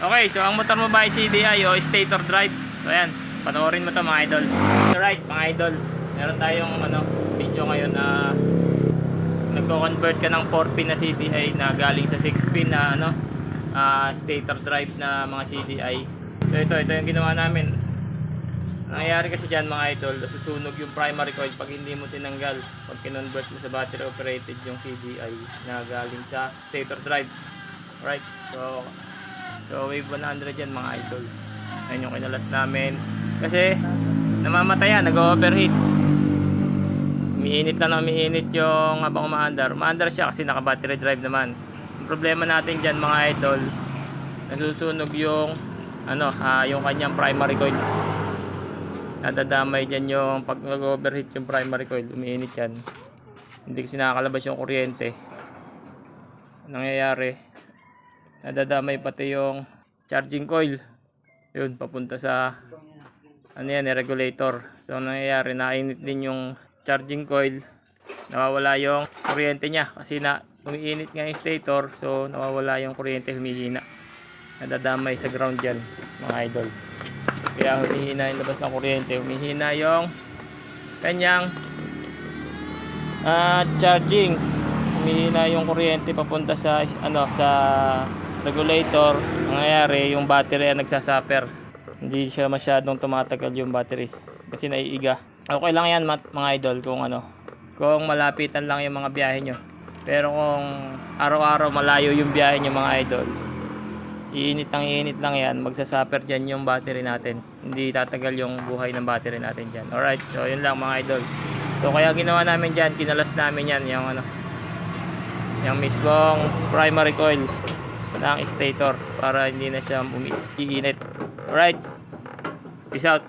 Okay, so ang motor mo ba ay CDI o stator drive? So ayan, panoorin mo to mga idol. Alright, mga idol. Meron tayong ano, video ngayon na nagko-convert ka ng 4-pin na CDI na galing sa 6-pin na ano, ah, stator drive na mga CDI. So ito, ito yung ginawa namin. Nangyayari kasi dyan mga idol, susunog yung primary coil pag hindi mo tinanggal. Pag kinonvert mo sa battery operated yung CDI na galing sa stator drive. Right? So, so wave 100 yan mga idol. Yan yung kinalas namin. Kasi, namamatay yan, nag-overheat. Umiinit lang na umiinit yung habang umaandar. Umaandar siya kasi naka-battery drive naman. Ang problema natin dyan mga idol, nasusunog yung ano, ah, yung kanyang primary coil nadadamay dyan yung pag nag-overheat yung primary coil, umiinit yan. Hindi kasi nakakalabas yung kuryente. Nangyayari, nadadamay pati yung charging coil. Yun, papunta sa ano yan, eh, regulator. So, nangyayari, nainit din yung charging coil. Nawawala yung kuryente niya kasi na umiinit nga yung stator. So, nawawala yung kuryente, humihina. Nadadamay sa ground yan, mga idol. Kaya humihina yung labas ng kuryente, humihina yung kanyang ah, charging. Humihina yung kuryente papunta sa ano sa regulator. Ang nangyayari, yung battery ay nagsasuffer. Hindi siya masyadong tumatagal yung battery kasi naiiga. Okay lang yan mga idol kung ano, kung malapitan lang yung mga biyahe nyo. Pero kung araw-araw malayo yung biyahe nyo mga idol, Iinit ang iinit lang yan, magsasuffer dyan yung battery natin. Hindi tatagal yung buhay ng battery natin dyan. Alright, so yun lang mga idol. So kaya ginawa namin dyan, kinalas namin yan, yung ano, yung mismong primary coil ng stator para hindi na siya umi- iinit. Alright, peace out.